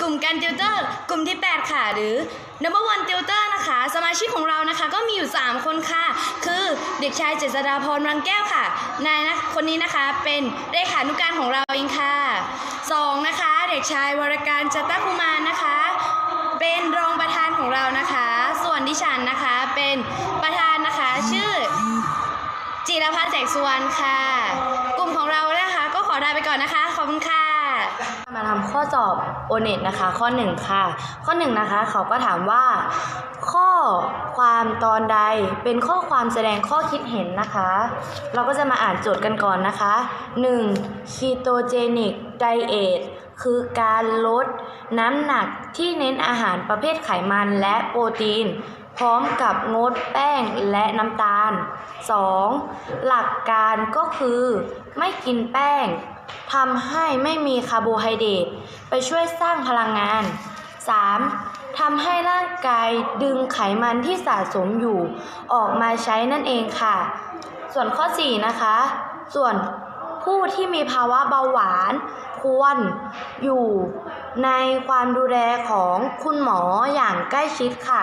กลุ่มการติวเตอร์ กลุ่มที่ 8 ค่ะ หรือ number one tutor นะคะ สมาชิกของเรานะคะ ก็มีอยู่ 3 คนค่ะ คือเด็กชายเจษฎาพรรังแก้วค่ะ นายนะคนนี้นะคะเป็นเลขานุการของเราเองค่ะ 2 นะคะ เด็กชายวรการจัตตคุมารนะคะ เป็นรองประธานของเรานะคะ ส่วนดิฉันนะคะเป็นประธานนะคะชื่อ จิรพัฒน์แสงสุวรรณค่ะ กลุ่มของเรานะคะ ก็ขอลาไปก่อนนะคะ ขอบคุณค่ะ มาทำข้อสอบโอเน็ตนะคะ ข้อหนึ่งค่ะ ข้อหนึ่งนะคะ เขาก็ถามว่า ข้อความตอนใดเป็นข้อความแสดงข้อคิดเห็นนะคะ เราก็จะมาอ่านโจทย์กันก่อนนะคะ 1. ketogenic diet คือการลดน้ำหนักที่เน้นอาหารประเภทไขมันและโปรตีน พร้อมกับงดแป้งและน้ำตาล 2. หลักการก็คือไม่กินแป้งทำให้ไม่มีคาร์โบไฮเดรตไปช่วยสร้างพลังงาน 3. ทำให้ร่างกายดึงไขมันที่สะสมอยู่ออกมาใช้นั่นเองค่ะ ส่วนข้อ 4 นะคะ ส่วนผู้ที่มีภาวะเบาหวานควรอยู่ในความดูแลของคุณหมออย่างใกล้ชิดค่ะ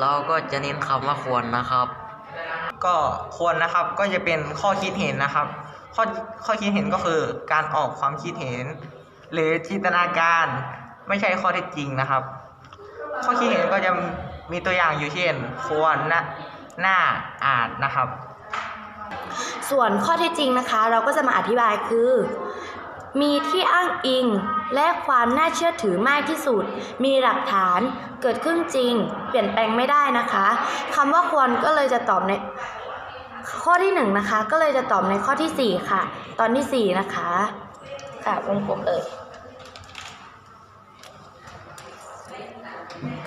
เราก็จะเน้นคำว่าควรนะครับ ก็ควรนะครับก็จะเป็นข้อคิดเห็นนะครับ ข้อข้อคิดเห็นก็คือการออกความคิดเห็น หรือจินตนาการไม่ใช่ข้อเท็จจริงนะครับ ข้อคิดเห็นก็จะมีตัวอย่างอยู่เช่น ควรนะน่าอาจนะครับ ส่วนข้อเท็จจริงนะคะ เราก็จะมาอธิบายคือ มีที่อ้างอิง และความน่าเชื่อถือมากที่สุด มีหลักฐานเกิดขึ้นจริง เปลี่ยนแปลงไม่ได้นะคะคำว่าควรก็เลยจะตอบในข้อที่หนึ่งนะคะก็เลยจะตอบในข้อที่สี่ค่ะ ตอนที่สี่นะคะ ค่ะวงกลมเลย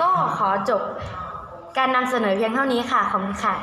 ก็ขอจบการนำเสนอเพียงเท่านี้ค่ะ ขอบคุณค่ะ